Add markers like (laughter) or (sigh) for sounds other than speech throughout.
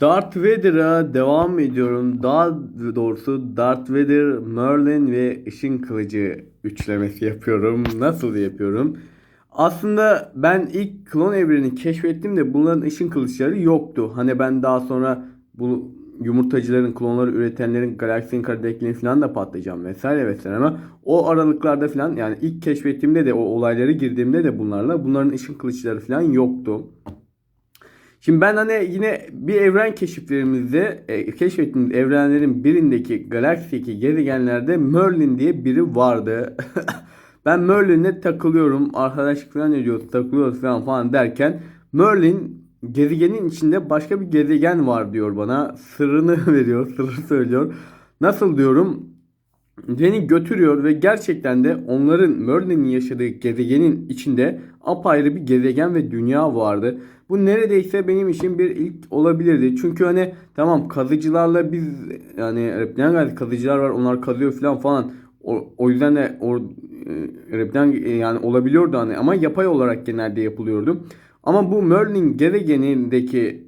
Darth Vader'a devam ediyorum. Daha doğrusu Darth Vader, Merlin ve Işın Kılıcı üçlemesi yapıyorum. Nasıl yapıyorum? Aslında ben ilk klon evrenini keşfettim de bunların ışın kılıçları yoktu. Hani ben daha sonra bu yumurtacıların, klonları üretenlerin galaksinin karadeklerini falan da patlayacağım vesaire vesaire ama o aralıklarda falan yani ilk keşfettiğimde de o olaylara girdiğimde de bunlarla bunların ışın kılıçları falan yoktu. Şimdi ben hani yine bir evren keşiflerimizde e, keşfettiğimiz evrenlerin birindeki galaksideki gezegenlerde Merlin diye biri vardı. (laughs) ben Merlin'le takılıyorum. Arkadaşlık falan ediyoruz, takılıyoruz falan falan derken Merlin gezegenin içinde başka bir gezegen var diyor bana. Sırrını (laughs) veriyor, sırrı söylüyor. Nasıl diyorum? Beni götürüyor ve gerçekten de onların Merlin'in yaşadığı gezegenin içinde apayrı bir gezegen ve dünya vardı. Bu neredeyse benim için bir ilk olabilirdi. Çünkü hani tamam kazıcılarla biz yani reptilen gazi kazıcılar var onlar kazıyor falan falan. O, o yüzden de o e, reptilen e, yani olabiliyordu hani ama yapay olarak genelde yapılıyordu. Ama bu Merlin gezegenindeki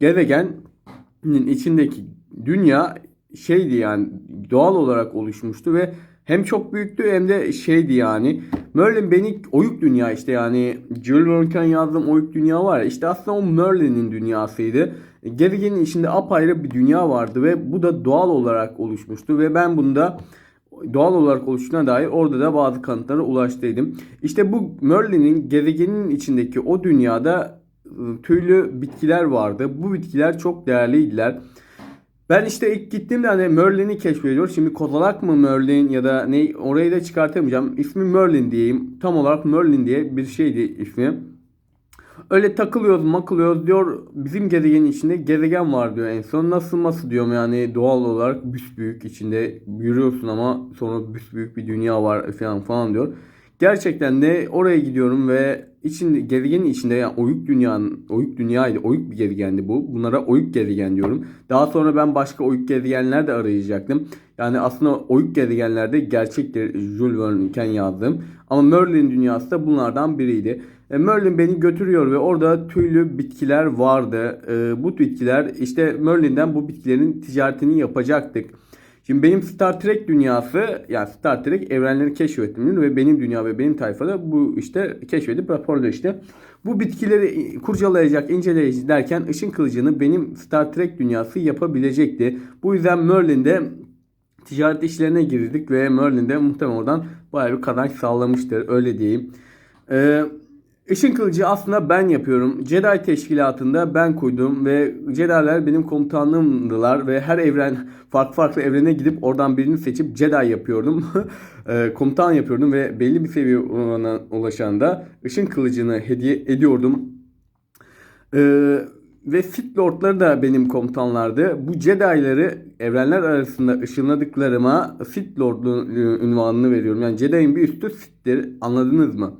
gezegenin içindeki dünya şeydi yani doğal olarak oluşmuştu ve hem çok büyüktü hem de şeydi yani. Merlin beni oyuk dünya işte yani Jules Verne'ken yazdığım oyuk dünya var ya işte aslında o Merlin'in dünyasıydı. Gezegenin içinde apayrı bir dünya vardı ve bu da doğal olarak oluşmuştu ve ben bunda doğal olarak oluştuğuna dair orada da bazı kanıtlara ulaştıydım. İşte bu Merlin'in gezegenin içindeki o dünyada ıı, tüylü bitkiler vardı. Bu bitkiler çok değerliydiler. Ben işte ilk gittiğimde hani Merlin'i keşfediyor. Şimdi kozalak mı Merlin ya da ne orayı da çıkartamayacağım. İsmi Merlin diyeyim. Tam olarak Merlin diye bir şeydi ismi. Öyle takılıyoruz makılıyoruz diyor. Bizim gezegenin içinde gezegen var diyor en son. Nasıl nasıl diyorum yani doğal olarak büyük içinde yürüyorsun ama sonra büyük bir dünya var falan falan diyor. Gerçekten de oraya gidiyorum ve içinde gezegenin içinde yani oyuk dünyanın oyuk dünyaydı. Oyuk bir gezegendi bu. Bunlara oyuk gezegen diyorum. Daha sonra ben başka oyuk gezegenler de arayacaktım. Yani aslında oyuk gezegenlerde gerçektir Jules Verne'ken yazdım. Ama Merlin dünyası da bunlardan biriydi. E, Merlin beni götürüyor ve orada tüylü bitkiler vardı. E, bu bitkiler işte Merlin'den bu bitkilerin ticaretini yapacaktık. Şimdi benim Star Trek dünyası yani Star Trek evrenleri keşfettim ve benim dünya ve benim tayfada bu işte keşfedip raporluyor işte. Bu bitkileri kurcalayacak, inceleyecek derken ışın kılıcını benim Star Trek dünyası yapabilecekti. Bu yüzden Merlin'de ticaret işlerine girdik ve Merlin'de muhtemelen oradan bayağı bir kazanç sağlamıştır öyle diyeyim. Ee, Işın kılıcı aslında ben yapıyorum. Jedi teşkilatında ben koydum ve Jedi'ler benim komutanlığımdılar ve her evren farklı farklı evrene gidip oradan birini seçip Jedi yapıyordum. (laughs) e, komutan yapıyordum ve belli bir seviye ulaşanda ışın kılıcını hediye ediyordum. E, ve Sith Lord'ları da benim komutanlardı. Bu Jedi'ları evrenler arasında ışınladıklarıma Sith Lord'luğu ünvanını veriyorum. Yani Jedi'nin bir üstü Sith'tir. Anladınız mı?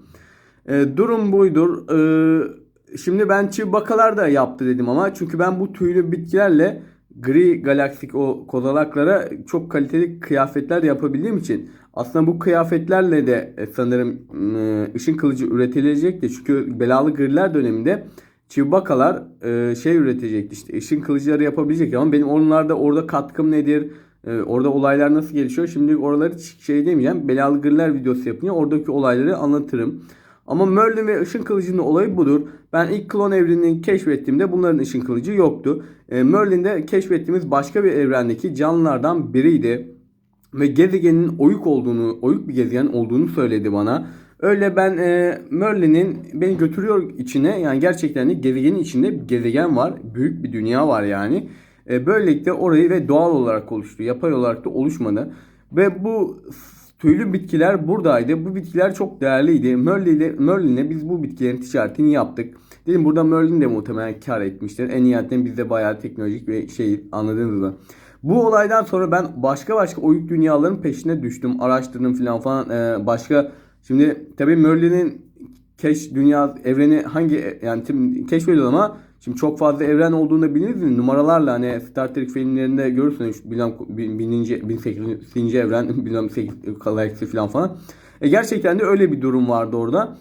E, durum buydur. E, şimdi ben Chewbacca'lar da yaptı dedim ama çünkü ben bu tüylü bitkilerle gri galaksik o kozalaklara çok kaliteli kıyafetler yapabildiğim için aslında bu kıyafetlerle de e, sanırım e, ışın kılıcı üretilecekti. Çünkü belalı griler döneminde Chewbacca'lar e, şey üretecekti işte ışın kılıcıları yapabilecek ama benim onlarda orada katkım nedir? orada olaylar nasıl gelişiyor? Şimdi oraları şey demeyeceğim. Belalı griler videosu yapınca oradaki olayları anlatırım. Ama Merlin ve ışın kılıcının olayı budur. Ben ilk klon evrenini keşfettiğimde bunların ışın kılıcı yoktu. E, Merlin'de keşfettiğimiz başka bir evrendeki canlılardan biriydi. Ve gezegenin oyuk olduğunu, oyuk bir gezegen olduğunu söyledi bana. Öyle ben e, Merlin'in beni götürüyor içine yani gerçekten de gezegenin içinde bir gezegen var. Büyük bir dünya var yani. E, böylelikle orayı ve doğal olarak oluştu. Yapay olarak da oluşmadı. Ve bu Tüylü bitkiler buradaydı. Bu bitkiler çok değerliydi. Merlin'le Merlin'le biz bu bitkilerin ticaretini yaptık. Dedim burada Merlin de muhtemelen kar etmiştir. En nihayetten biz de bayağı teknolojik ve şey anladınız mı? Bu olaydan sonra ben başka başka oyuk dünyaların peşine düştüm. Araştırdım falan falan. Ee, başka şimdi tabii Merlin'in keş dünya evreni hangi yani keşfediyor ama Şimdi çok fazla evren olduğunu biliriz mi? Numaralarla hani Star Trek filmlerinde görürsünüz (laughs) bilmem bininci, 1800. evren bilmem 8 galaksi falan falan. E gerçekten de öyle bir durum vardı orada.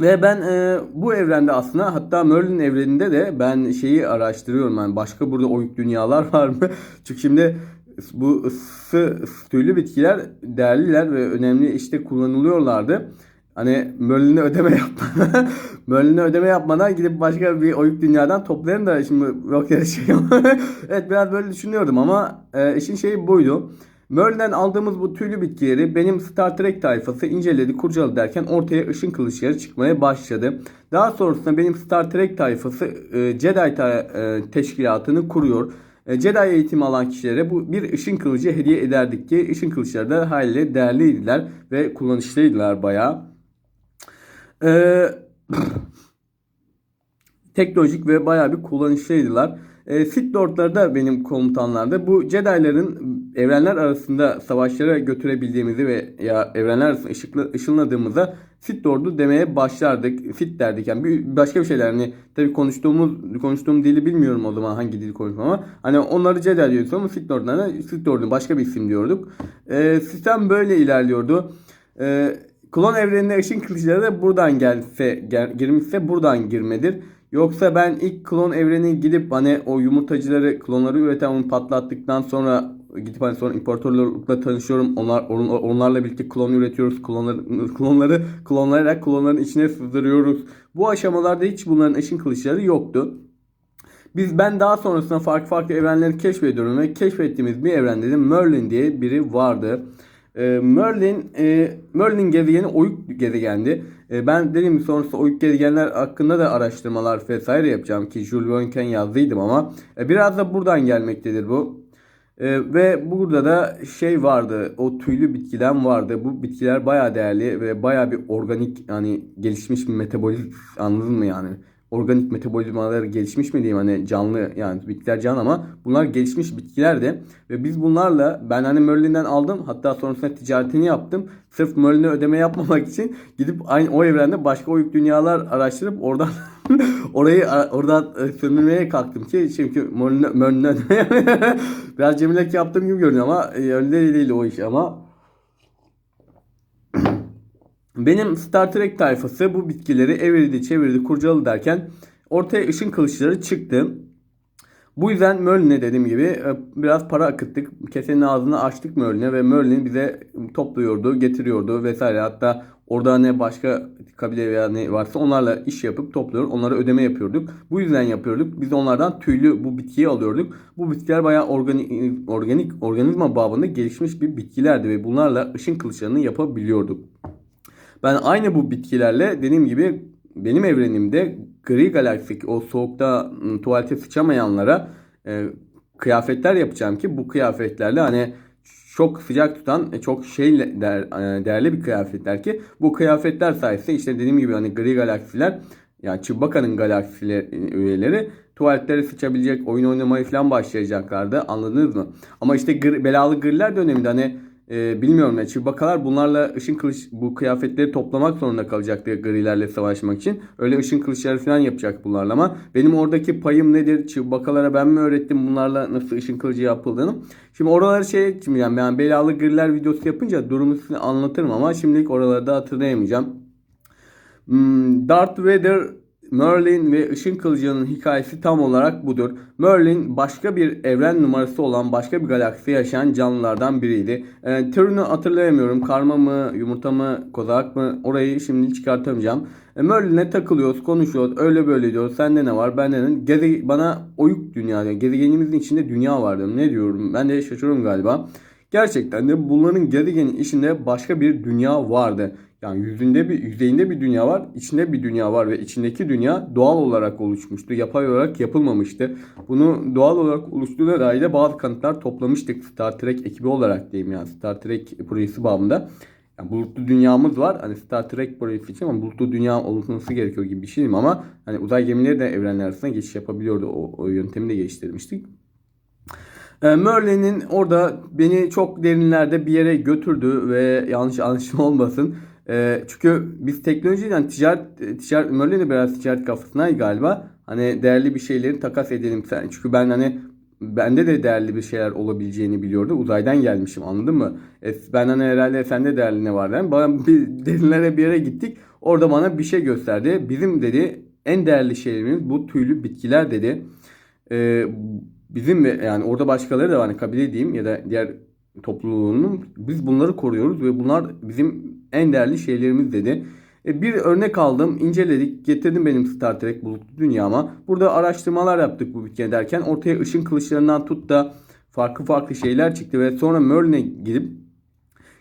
Ve ben e, bu evrende aslında hatta Merlin evreninde de ben şeyi araştırıyorum. Yani başka burada oyuk dünyalar (laughs) var mı? Çünkü şimdi bu ısı tüylü bitkiler değerliler ve önemli işte kullanılıyorlardı. Hani Merlin'e ödeme yapmadan (laughs) Merlin'e ödeme yapmadan gidip başka bir oyuk dünyadan toplarım da şimdi yok ya şey Evet biraz böyle düşünüyordum ama e, işin şeyi buydu. Merlin'den aldığımız bu tüylü bitkileri benim Star Trek tayfası inceledi, kurcaladı derken ortaya ışın kılıçları çıkmaya başladı. Daha sonrasında benim Star Trek tayfası e, Jedi ta- e, teşkilatını kuruyor. E, Jedi eğitimi alan kişilere bu bir ışın kılıcı hediye ederdik ki ışın kılıçları da haliyle değerliydiler ve kullanışlıydılar bayağı. Ee, (clears throat) teknolojik ve bayağı bir kullanışlıydılar. E, Sith Lord'ları da benim komutanlardı. Bu Jedi'ların evrenler arasında savaşlara götürebildiğimizi ve ya evrenler arasında ışıklı, ışınladığımızda Sith Lord'u demeye başlardık. Sith derdik yani bir, başka bir şeyler. Hani tabii konuştuğumuz konuştuğum dili bilmiyorum o zaman hangi dili konuşmam ama hani onları Jedi diyoruz ama Sith Lord'larına Sith Lord'un başka bir isim diyorduk. E, sistem böyle ilerliyordu. E, klon evrenine ışın kılıçları da buradan gelse gel, girmişse buradan girmedir. Yoksa ben ilk klon evreni gidip hani o yumurtacıları klonları üreten onu patlattıktan sonra gidip hani sonra imparatorlukla tanışıyorum. Onlar on- onlarla birlikte klon üretiyoruz. Klonları klonları klonlayarak klonların içine sızdırıyoruz. Bu aşamalarda hiç bunların ışın kılıçları yoktu. Biz ben daha sonrasında farklı farklı evrenleri keşfediyorum ve keşfettiğimiz bir evrende de Merlin diye biri vardı. E, Merlin e, Merlin gezegeni oyuk gezegendi. E, ben dediğim gibi sonrasında oyuk gezegenler hakkında da araştırmalar vesaire yapacağım ki Jules Verne'ken yazdıydım ama e, biraz da buradan gelmektedir bu. E, ve burada da şey vardı. O tüylü bitkiden vardı. Bu bitkiler baya değerli ve baya bir organik yani gelişmiş bir metabolizm anladın mı yani? Organik metabolizmaları gelişmiş mi diyeyim hani canlı yani bitkiler can ama bunlar gelişmiş bitkiler de ve biz bunlarla ben hani Merlin'den aldım hatta sonrasında ticaretini yaptım. Sırf Merlin'e ödeme yapmamak için gidip aynı o evrende başka oyuk dünyalar araştırıp oradan (laughs) orayı oradan e, sömürmeye kalktım ki çünkü Merlin'e Merlin'e (laughs) biraz cemilek yaptığım gibi görünüyor ama e, öyle değil o iş ama benim Star Trek tayfası bu bitkileri evirdi çevirdi kurcaladı derken ortaya ışın kılıçları çıktı. Bu yüzden Merlin'e dediğim gibi e, biraz para akıttık. Kesenin ağzını açtık Merlin'e ve Merlin bize topluyordu, getiriyordu vesaire. Hatta orada ne başka kabile veya ne varsa onlarla iş yapıp topluyor. Onlara ödeme yapıyorduk. Bu yüzden yapıyorduk. Biz onlardan tüylü bu bitkiyi alıyorduk. Bu bitkiler bayağı organik, organik organizma babında gelişmiş bir bitkilerdi ve bunlarla ışın kılıçlarını yapabiliyorduk. Ben aynı bu bitkilerle dediğim gibi benim evrenimde gri galaksik o soğukta ım, tuvalete sıçamayanlara e, kıyafetler yapacağım ki bu kıyafetlerle hani çok sıcak tutan e, çok şey değer, e, değerli bir kıyafetler ki bu kıyafetler sayesinde işte dediğim gibi hani gri galaksiler yani Chewbacca'nın galaksiler üyeleri tuvaletlere sıçabilecek oyun oynamayı falan başlayacaklardı anladınız mı? Ama işte gri, belalı griler döneminde hani e, bilmiyorum ne Chewbacca'lar bunlarla ışın kılıç bu kıyafetleri toplamak zorunda kalacaktı grilerle savaşmak için. Öyle ışın kılıçları falan yapacak bunlarla ama benim oradaki payım nedir? Chewbacca'lara ben mi öğrettim bunlarla nasıl ışın kılıcı yapıldığını? Şimdi oraları şey etmeyeceğim. Yani belalı griler videosu yapınca durumu size anlatırım ama şimdilik oraları da hatırlayamayacağım. Hmm, Darth Vader Merlin ve Işın Kılıcı'nın hikayesi tam olarak budur. Merlin başka bir evren numarası olan başka bir galakside yaşayan canlılardan biriydi. E, türünü hatırlayamıyorum. Karma mı, yumurta mı, kozalak mı orayı şimdi çıkartamayacağım. E, Merlin'le takılıyoruz, konuşuyoruz. Öyle böyle diyoruz. Sende ne var, bende ne? Geze, bana oyuk dünya, yani gezegenimizin içinde dünya var diyorum. Ne diyorum? Ben de şaşırıyorum galiba. Gerçekten de bunların gezegenin içinde başka bir dünya vardı. Yani yüzünde bir yüzeyinde bir dünya var, içinde bir dünya var ve içindeki dünya doğal olarak oluşmuştu. Yapay olarak yapılmamıştı. Bunu doğal olarak oluştuğuna dair de bazı kanıtlar toplamıştık Star Trek ekibi olarak diyeyim yani Star Trek projesi bağımında. Yani bulutlu dünyamız var. Hani Star Trek projesi için ama bulutlu dünya oluşması gerekiyor gibi bir şey değil mi? Ama hani uzay gemileri de evrenler arasında geçiş yapabiliyordu. O, o yöntemi de geliştirmiştik. E, Merlin'in orada beni çok derinlerde bir yere götürdü ve yanlış anlaşılma olmasın. E, çünkü biz teknolojiden ticaret, ticaret Merlin de biraz ticaret kafasındaydı galiba. Hani değerli bir şeyleri takas edelim. Çünkü ben hani bende de değerli bir şeyler olabileceğini biliyordu. Uzaydan gelmişim anladın mı? E, ben hani herhalde sende değerli ne var dedim. Bana bir derinlere bir yere gittik. Orada bana bir şey gösterdi. Bizim dedi en değerli şeylerimiz bu tüylü bitkiler dedi. E, bizim ve yani orada başkaları da var hani kabile diyeyim ya da diğer topluluğunun biz bunları koruyoruz ve bunlar bizim en değerli şeylerimiz dedi. E, bir örnek aldım, inceledik, getirdim benim Star Trek bulutlu dünyama. Burada araştırmalar yaptık bu bitkiye derken ortaya ışın kılıçlarından tut da farklı farklı şeyler çıktı ve sonra Merlin'e gidip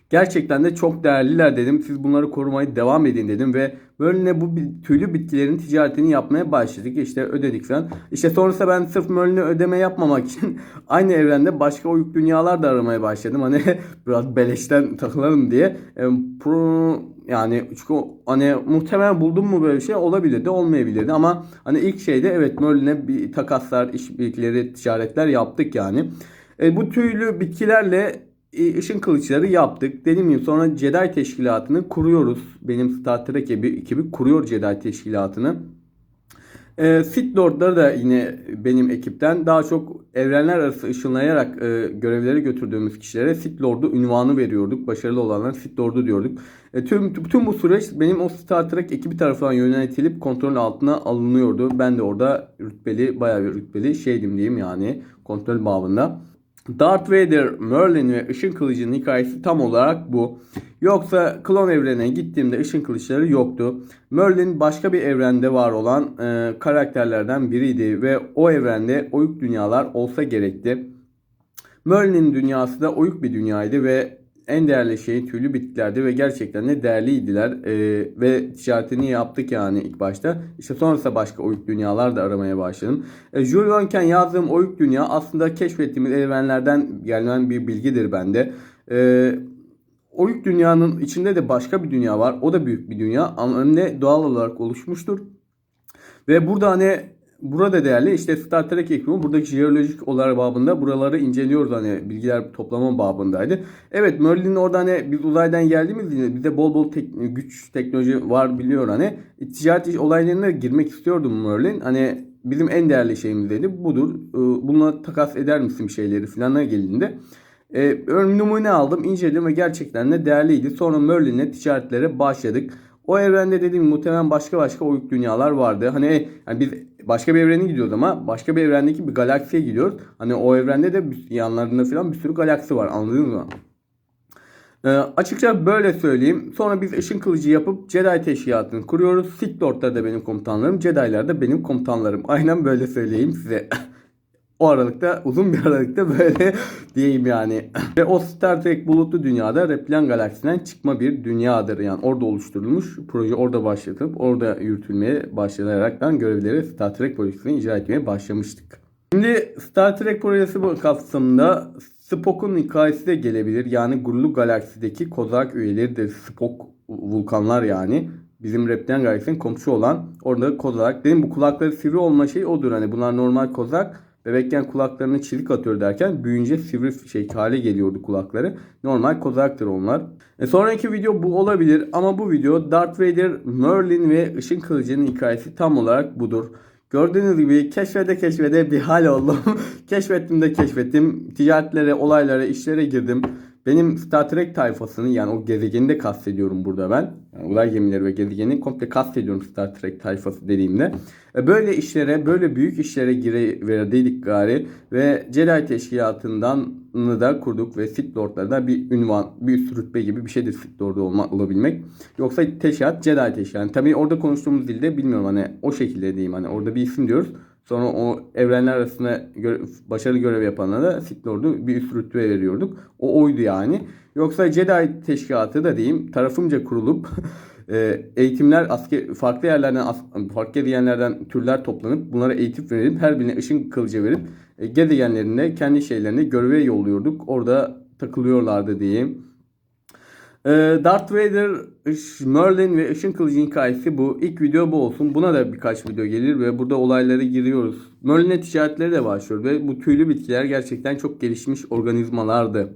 Gerçekten de çok değerliler dedim. Siz bunları korumaya devam edin dedim ve Merlin'e bu tüylü bitkilerin ticaretini yapmaya başladık. İşte ödedik falan. İşte sonrasında ben sırf Merlin'e ödeme yapmamak için (laughs) aynı evrende başka oyuk dünyalar da aramaya başladım. Hani (laughs) biraz beleşten takılalım diye. E, pro, yani çünkü hani muhtemelen buldum mu böyle bir şey olabilirdi olmayabilirdi ama hani ilk şeyde evet Merlin'e bir takaslar, işbirlikleri, ticaretler yaptık yani. E, bu tüylü bitkilerle e, ışın kılıçları yaptık. Dediğim gibi sonra Jedi teşkilatını kuruyoruz. Benim Star Trek ekibi, ekibi kuruyor Jedi teşkilatını. E, Sith Lord'ları da yine benim ekipten daha çok evrenler arası ışınlayarak e, görevleri götürdüğümüz kişilere Sith Lord'u ünvanı veriyorduk. Başarılı olanlar Sith Lord'u diyorduk. E, tüm, tüm bu süreç benim o Star Trek ekibi tarafından yönetilip kontrol altına alınıyordu. Ben de orada rütbeli, bayağı bir rütbeli şeydim diyeyim yani kontrol babında. Darth Vader, Merlin ve Işın Kılıcı'nın hikayesi tam olarak bu. Yoksa klon evrenine gittiğimde ışın kılıçları yoktu. Merlin başka bir evrende var olan e, karakterlerden biriydi ve o evrende oyuk dünyalar olsa gerekti. Merlin'in dünyası da oyuk bir dünyaydı ve en değerli şey tüylü bitkilerdi ve gerçekten de değerliydiler. Ee, ve ticaretini yaptık yani ilk başta. İşte sonrasında başka oyuk dünyalar da aramaya başladım. E, Jules Verne'ken yazdığım oyuk dünya aslında keşfettiğimiz evrenlerden gelen bir bilgidir bende. E, oyuk dünyanın içinde de başka bir dünya var. O da büyük bir dünya ama ne doğal olarak oluşmuştur. Ve burada hani burada değerli işte Star Trek ekibi buradaki jeolojik olarak babında buraları inceliyoruz hani bilgiler toplama babındaydı. Evet Merlin'in orada hani biz uzaydan geldiğimiz için bize bol bol tek- güç teknoloji var biliyor hani. Ticaret olaylarına girmek istiyordum Merlin. Hani bizim en değerli şeyimiz dedi budur. Ee, Bununla takas eder misin bir şeyleri filanlara geldiğinde. E, ön numune aldım, inceledim ve gerçekten de değerliydi. Sonra Merlin'le ticaretlere başladık. O evrende dediğim muhtemelen başka başka oyuk dünyalar vardı. Hani yani biz başka bir evrene gidiyoruz ama başka bir evrendeki bir galaksiye gidiyoruz. Hani o evrende de yanlarında falan bir sürü galaksi var anladınız mı? Ee, açıkça böyle söyleyeyim. Sonra biz ışın kılıcı yapıp Jedi teşkilatını kuruyoruz. Sith Lord'lar da benim komutanlarım. Jedi'lar da benim komutanlarım. (laughs) Aynen böyle söyleyeyim size. O aralıkta uzun bir (laughs) aralıkta böyle diyeyim yani. (clears throat) Ve o Star Trek bulutlu dünyada Replian galaksisinden çıkma bir dünyadır. Yani orada oluşturulmuş. Proje orada başlatıp orada yürütülmeye başlayaraktan görevleri Star Trek projesini icra etmeye başlamıştık. Şimdi Star Trek projesi bu kapsamında Spock'un hikayesi de gelebilir. Yani Gurulu Galaksi'deki kozak üyeleridir. Spock vulkanlar yani. Bizim Reptilian Galaksinin komşu olan orada kozak. Dedim bu kulakları sivri olma şey odur. Hani bunlar normal kozak. Bebekken kulaklarını çizik atıyor derken büyüyünce sivri şey hale geliyordu kulakları. Normal kozaktır onlar. E sonraki video bu olabilir ama bu video Darth Vader, Merlin ve Işın Kılıcı'nın hikayesi tam olarak budur. Gördüğünüz gibi keşfede keşfede bir hal oldum. (laughs) keşfettim de keşfettim. Ticaretlere, olaylara, işlere girdim. Benim Star Trek tayfasını yani o gezegeni de kastediyorum burada ben. Yani uzay gemileri ve gezegeni komple kastediyorum Star Trek tayfası dediğimde. E, Böyle işlere, böyle büyük işlere gireverdiydik gari ve Jedi teşkilatından da kurduk ve Sith Lord'ları da bir ünvan, bir üst rütbe gibi bir şeydir Sith Lord'u olma, olabilmek. Yoksa teşkilat Jedi teşkilatı. Yani tabii orada konuştuğumuz dilde bilmiyorum hani o şekilde diyeyim hani orada bir isim diyoruz. Sonra o evrenler arasında göre, başarılı görev yapanlara Sith Lord'u bir üst rütbe veriyorduk. O oydu yani. Yoksa Jedi teşkilatı da diyeyim tarafımca kurulup (laughs) e, eğitimler asker farklı yerlerden as- farklı gezegenlerden türler toplanıp bunlara eğitim verip her birine ışın kılıcı verip e, gezegenlerinde kendi şeylerini göreve yolluyorduk. Orada takılıyorlardı diyeyim. E, Darth Vader, Merlin ve Işın Kılıcı hikayesi bu. İlk video bu olsun. Buna da birkaç video gelir ve burada olaylara giriyoruz. Merlin'e ticaretleri de başlıyor ve bu tüylü bitkiler gerçekten çok gelişmiş organizmalardı.